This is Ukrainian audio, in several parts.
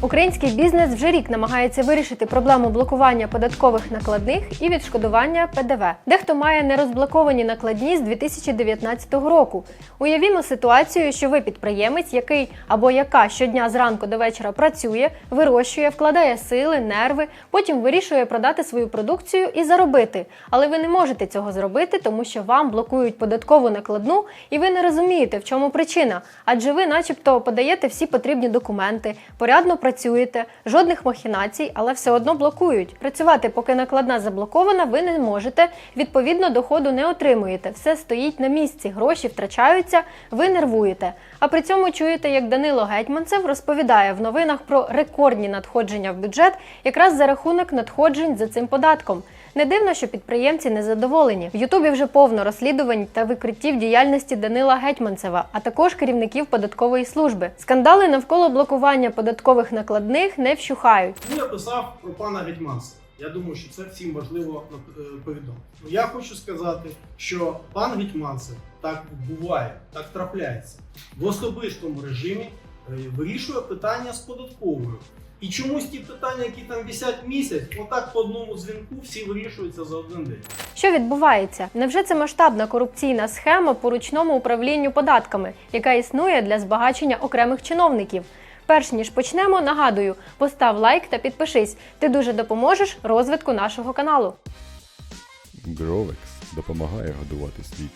Український бізнес вже рік намагається вирішити проблему блокування податкових накладних і відшкодування ПДВ. Дехто має нерозблоковані накладні з 2019 року. Уявімо ситуацію, що ви підприємець, який або яка щодня зранку до вечора працює, вирощує, вкладає сили, нерви, потім вирішує продати свою продукцію і заробити. Але ви не можете цього зробити, тому що вам блокують податкову накладну, і ви не розумієте, в чому причина. Адже ви, начебто, подаєте всі потрібні документи, порядно працюєте, жодних махінацій, але все одно блокують. Працювати, поки накладна заблокована, ви не можете. Відповідно, доходу не отримуєте. Все стоїть на місці, гроші втрачаються, ви нервуєте. А при цьому чуєте, як Данило Гетьманцев розповідає в новинах про рекордні надходження в бюджет якраз за рахунок надходжень за цим податком. Не дивно, що підприємці незадоволені. В Ютубі вже повно розслідувань та викриттів діяльності Данила Гетьманцева, а також керівників податкової служби. Скандали навколо блокування податкових накладних не вщухають. Я писав про пана Гетьманцева. Я думаю, що це всім важливо е, повідомити. Ну, Я хочу сказати, що пан Гетьманцев так буває, так трапляється. В особистому режимі е, вирішує питання з податковою. І чомусь ті питання, які там висять місяць, отак по одному дзвінку всі вирішуються за один день. Що відбувається? Невже це масштабна корупційна схема по ручному управлінню податками, яка існує для збагачення окремих чиновників? Перш ніж почнемо, нагадую, постав лайк та підпишись. Ти дуже допоможеш розвитку нашого каналу. Гровекс допомагає годувати світ.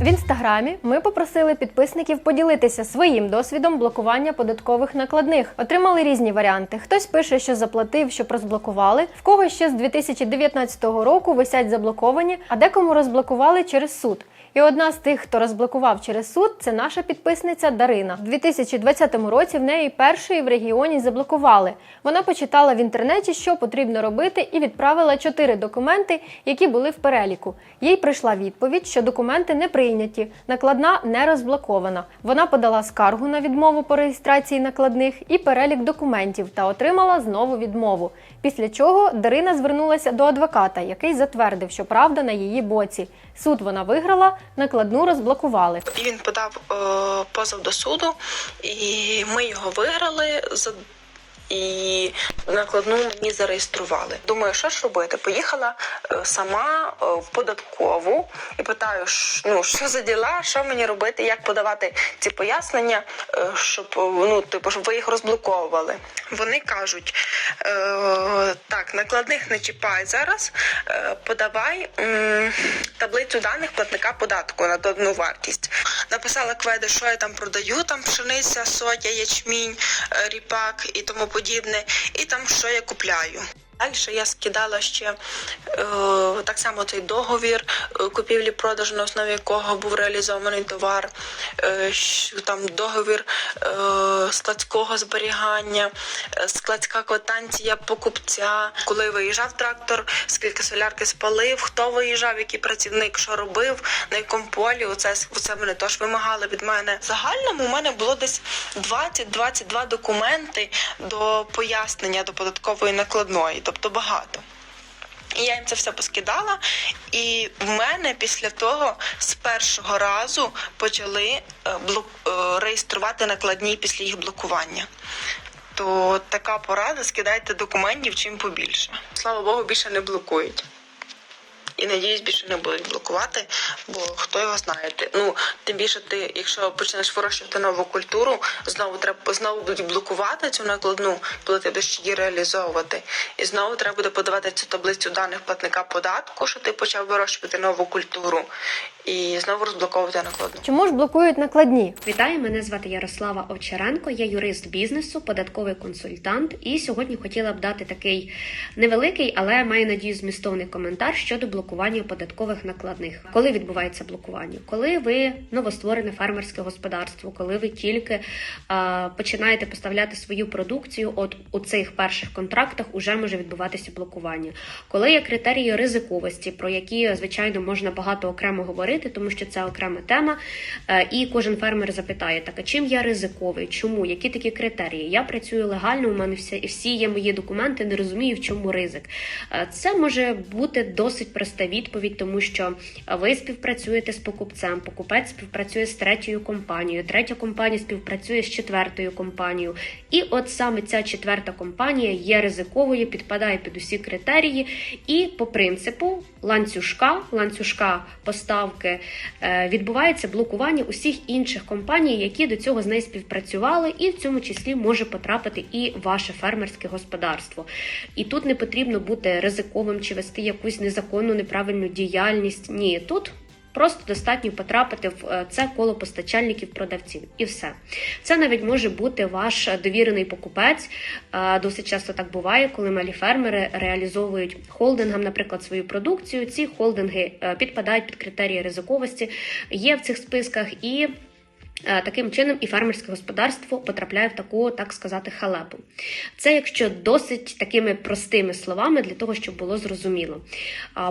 В інстаграмі ми попросили підписників поділитися своїм досвідом блокування податкових накладних. Отримали різні варіанти. Хтось пише, що заплатив, щоб розблокували, в когось ще з 2019 року висять заблоковані, а декому розблокували через суд. І одна з тих, хто розблокував через суд, це наша підписниця Дарина. В 2020 році в неї першої в регіоні заблокували. Вона почитала в інтернеті, що потрібно робити, і відправила чотири документи, які були в переліку. Їй прийшла відповідь, що документи не прийняті, накладна не розблокована. Вона подала скаргу на відмову по реєстрації накладних і перелік документів та отримала знову відмову. Після чого Дарина звернулася до адвоката, який затвердив, що правда на її боці. Суд вона виграла, накладну розблокували. І він подав е, позов до суду, і ми його виграли. За і накладну мені зареєстрували. Думаю, що ж робити? Поїхала е, сама е, в податкову і питаю, ну що за діла, що мені робити, як подавати ці пояснення, е, щоб ну типу, щоб ви їх розблоковували. Вони кажуть: е, так, накладних не чіпай зараз, е, подавай м, таблицю даних платника податку на додану вартість. Написала кведи, що я там продаю, там пшениця, соя, ячмінь, ріпак і тому подібне, і там що я купляю. Далі я скидала ще е, так само цей договір е, купівлі-продажу, на основі якого був реалізований товар, е, там договір е, складського зберігання, е, складська квитанція покупця, коли виїжджав трактор, скільки солярки спалив, хто виїжджав, який працівник, що робив, на якому полі. Оце, оце вони теж вимагали від мене. В загальному у мене було десь 20-22 документи до пояснення до податкової накладної, тобто багато. І я їм це все поскидала, і в мене після того з першого разу почали е, е, реєструвати накладні після їх блокування. То така порада, скидайте документів чим побільше. Слава Богу, більше не блокують. І надіюсь, більше не будуть блокувати, бо хто його знає. Ну тим більше ти, якщо почнеш вирощувати нову культуру, знову треба знову будуть блокувати цю накладну, коли ти будеш її реалізовувати. І знову треба буде подавати цю таблицю даних платника податку, що ти почав вирощувати нову культуру, і знову розблоковувати накладну. Чому ж блокують накладні? Вітаю, мене звати Ярослава Овчаренко, я юрист бізнесу, податковий консультант. І сьогодні хотіла б дати такий невеликий, але маю надію, змістовний коментар щодо блокування податкових накладних. Коли відбувається блокування? Коли ви новостворене фермерське господарство, коли ви тільки а, починаєте поставляти свою продукцію, от у цих перших контрактах уже може відбуватися блокування. Коли є критерії ризиковості, про які звичайно можна багато окремо говорити. Говорити, тому що це окрема тема. Е, І кожен фермер запитає: так, а чим я ризиковий? Чому? Які такі критерії? Я працюю легально, у мене всі, всі є мої документи, не розумію, в чому ризик. Е, Це може бути досить проста відповідь, тому що ви співпрацюєте з покупцем, покупець співпрацює з третьою компанією, третя компанія співпрацює з четвертою компанією. І от саме ця четверта компанія є ризиковою, підпадає під усі критерії, і по принципу ланцюжка, ланцюжка поставки е, відбувається блокування усіх інших компаній, які до цього з нею співпрацювали, і в цьому числі може потрапити і ваше фермерське господарство. І тут не потрібно бути ризиковим чи вести якусь незаконну неправильну діяльність. Ні, тут. Просто достатньо потрапити в е, це коло постачальників продавців, і все. Це навіть може бути ваш довірений покупець. Е, Досить часто так буває, коли малі фермери реалізовують холдингам, наприклад, свою продукцію. Ці холдинги е, підпадають під критерії ризиковості, є в цих списках і. Е, Таким чином і фермерське господарство потрапляє в таку, так сказати, халепу. Це якщо досить такими простими словами для того, щоб було зрозуміло.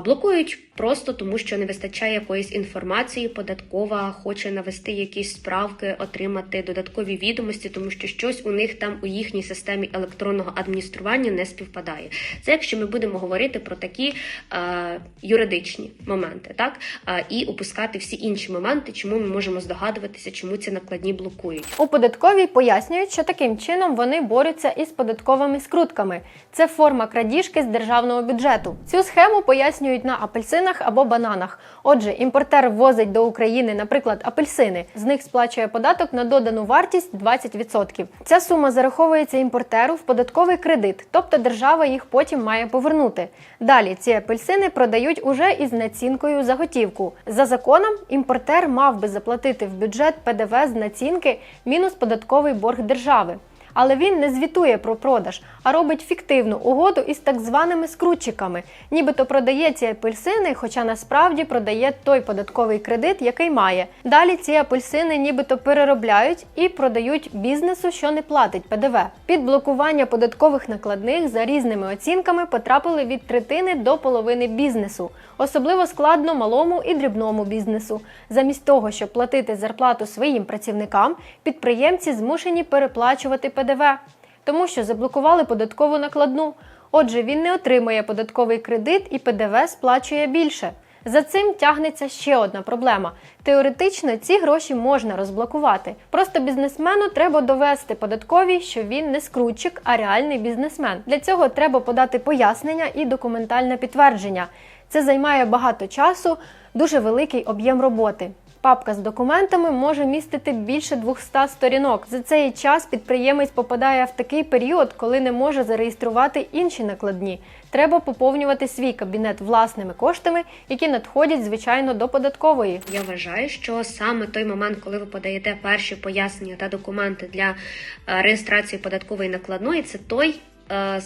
Блокують просто тому, що не вистачає якоїсь інформації. Податкова хоче навести якісь справки, отримати додаткові відомості, тому що щось у них там у їхній системі електронного адміністрування не співпадає. Це якщо ми будемо говорити про такі е, юридичні моменти, так е, і опускати всі інші моменти, чому ми можемо здогадуватися, чому ці накладні блокують. У податковій пояснюють, що таким чином вони борються із податковими скрутками. Це форма крадіжки з державного бюджету. Цю схему пояснюють на апельсинах або бананах. Отже, імпортер ввозить до України, наприклад, апельсини. З них сплачує податок на додану вартість 20%. Ця сума зараховується імпортеру в податковий кредит, тобто держава їх потім має повернути. Далі ці апельсини продають уже із націнкою за готівку. За законом, імпортер мав би заплатити в бюджет ПДВ з націнки мінус податковий борг держави. Але він не звітує про продаж, а робить фіктивну угоду із так званими скрутчиками, нібито продає ці апельсини, хоча насправді продає той податковий кредит, який має. Далі ці апельсини нібито переробляють і продають бізнесу, що не платить ПДВ. Під блокування податкових накладних за різними оцінками потрапили від третини до половини бізнесу. Особливо складно малому і дрібному бізнесу. Замість того, щоб платити зарплату своїм працівникам, підприємці змушені переплачувати ПДВ, тому що заблокували податкову накладну. Отже, він не отримує податковий кредит і ПДВ сплачує більше. За цим тягнеться ще одна проблема. Теоретично ці гроші можна розблокувати. Просто бізнесмену треба довести податковій, що він не скрутчик, а реальний бізнесмен. Для цього треба подати пояснення і документальне підтвердження. Це займає багато часу, дуже великий об'єм роботи. Папка з документами може містити більше 200 сторінок. За цей час підприємець попадає в такий період, коли не може зареєструвати інші накладні. Треба поповнювати свій кабінет власними коштами, які надходять звичайно до податкової. Я вважаю, що саме той момент, коли ви подаєте перші пояснення та документи для е, реєстрації податкової накладної, це той. е,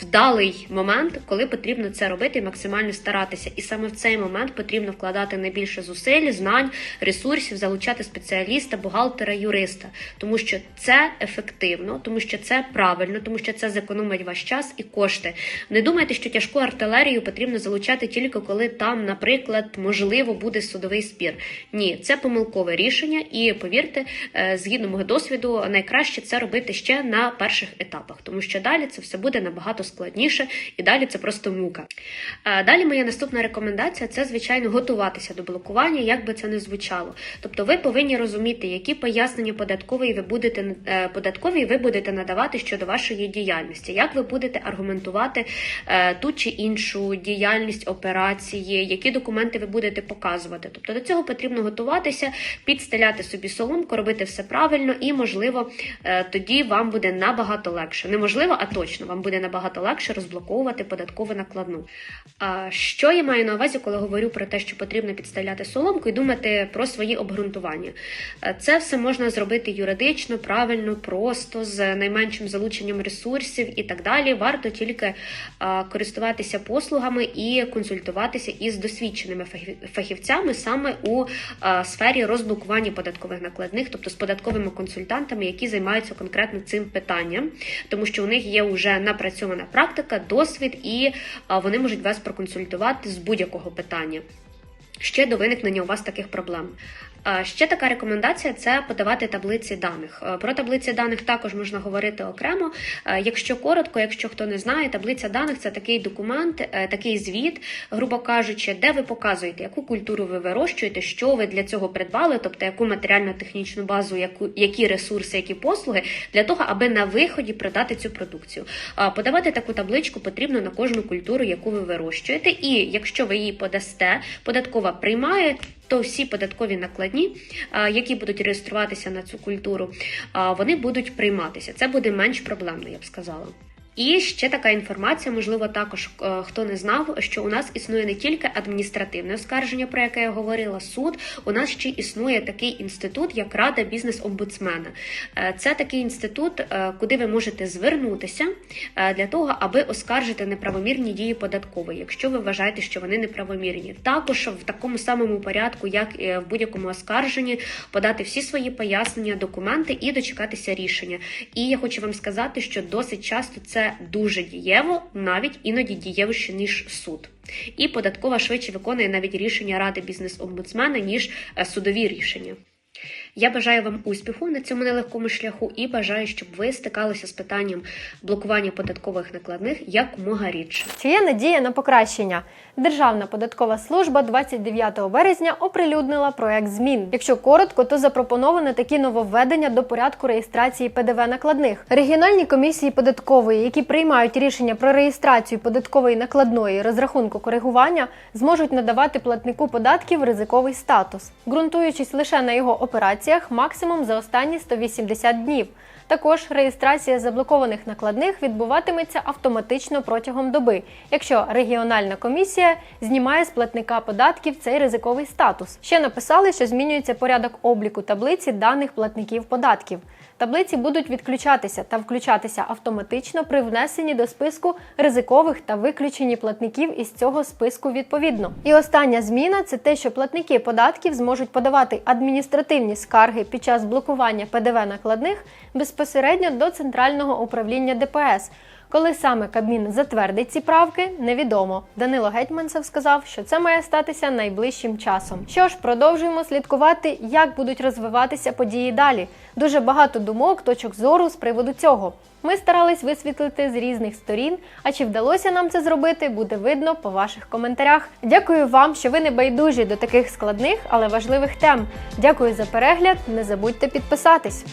Вдалий момент, коли потрібно це робити максимально старатися, і саме в цей момент потрібно вкладати найбільше зусиль, знань, ресурсів, залучати спеціаліста, бухгалтера, юриста, тому що це ефективно, тому що це правильно, тому що це зекономить ваш час і кошти. Не думайте, що тяжку артилерію потрібно залучати тільки коли там, наприклад, можливо, буде судовий спір. Ні, це помилкове рішення, і повірте, е, згідно мого досвіду, найкраще це робити ще на перших етапах, тому що далі це все буде набагато складніше, і далі це просто мука. Далі моя наступна рекомендація це, звичайно, готуватися до блокування, як би це не звучало. Тобто, ви повинні розуміти, які пояснення податкової ви будете е, податковій ви будете надавати щодо вашої діяльності, як ви будете аргументувати е, ту чи іншу діяльність операції, які документи ви будете показувати. Тобто до цього потрібно готуватися, підстеляти собі соломку, робити все правильно, і можливо е, тоді вам буде набагато легше. Неможливо, а точно вам буде набагато легше розблоковувати податкову накладну. А що я маю на увазі, коли говорю про те, що потрібно підставляти соломку і думати про свої обґрунтування? Е, Це все можна зробити юридично, правильно, просто з найменшим залученням ресурсів і так далі. Варто тільки користуватися послугами і консультуватися із досвідченими фахівцями саме у сфері розблокування податкових накладних, тобто з податковими консультантами, які займаються конкретно цим питанням, тому що у них є вже напрацьована практика, досвід, і вони можуть вас проконсультувати з будь-якого питання. ще до виникнення у вас таких проблем. Ще така рекомендація це подавати таблиці даних. Е, Про таблиці даних також можна говорити окремо. Е, Якщо коротко, якщо хто не знає, таблиця даних це такий документ, е, такий звіт, грубо кажучи, де ви показуєте, яку культуру ви вирощуєте, що ви для цього придбали, тобто яку матеріально-технічну базу, яку які ресурси, які послуги, для того, аби на виході продати цю продукцію. Подавати таку табличку потрібно на кожну культуру, яку ви вирощуєте. І якщо ви її подасте, податкова приймає. То всі податкові накладні, які будуть реєструватися на цю культуру, вони будуть прийматися. Це буде менш проблемно, я б сказала. І ще така інформація, можливо, також е, хто не знав, що у нас існує не тільки адміністративне оскарження, про яке я говорила, суд. У нас ще існує такий інститут, як Рада бізнес-омбудсмена. Е, Це такий інститут, е, куди ви можете звернутися для того, аби оскаржити неправомірні дії податкової, якщо ви вважаєте, що вони неправомірні. Також в такому самому порядку, як і в будь-якому оскарженні, подати всі свої пояснення, документи і дочекатися рішення. І я хочу вам сказати, що досить часто це дуже дієво, навіть іноді дієвіше ніж суд. І податкова швидше виконує навіть рішення ради бізнес-омбудсмена, ніж е, судові рішення. Я бажаю вам успіху на цьому нелегкому шляху і бажаю, щоб ви стикалися з питанням блокування податкових накладних якомога рідше. Чи є надія на покращення? Державна податкова служба 29 березня оприлюднила проект змін. Якщо коротко, то запропоновано такі нововведення до порядку реєстрації ПДВ накладних. Регіональні комісії податкової, які приймають рішення про реєстрацію податкової накладної розрахунку коригування, зможуть надавати платнику податків ризиковий статус, ґрунтуючись лише на його операціях, максимум за останні 180 днів. Також реєстрація заблокованих накладних відбуватиметься автоматично протягом доби, якщо регіональна комісія знімає з платника податків цей ризиковий статус. Ще написали, що змінюється порядок обліку таблиці даних платників податків. Таблиці будуть відключатися та включатися автоматично при внесенні до списку ризикових та виключенні платників із цього списку відповідно. І остання зміна це те, що платники податків зможуть подавати адміністративні скарги під час блокування ПДВ накладних безпосередньо до центрального управління ДПС. Коли саме Кабмін затвердить ці правки, невідомо. Данило Гетьманцев сказав, що це має статися найближчим часом. Що ж, продовжуємо слідкувати, як будуть розвиватися події далі. Дуже багато думок, точок зору з приводу цього. Ми старались висвітлити з різних сторін. А чи вдалося нам це зробити, буде видно по ваших коментарях. Дякую вам, що ви не байдужі до таких складних, але важливих тем. Дякую за перегляд. Не забудьте підписатись.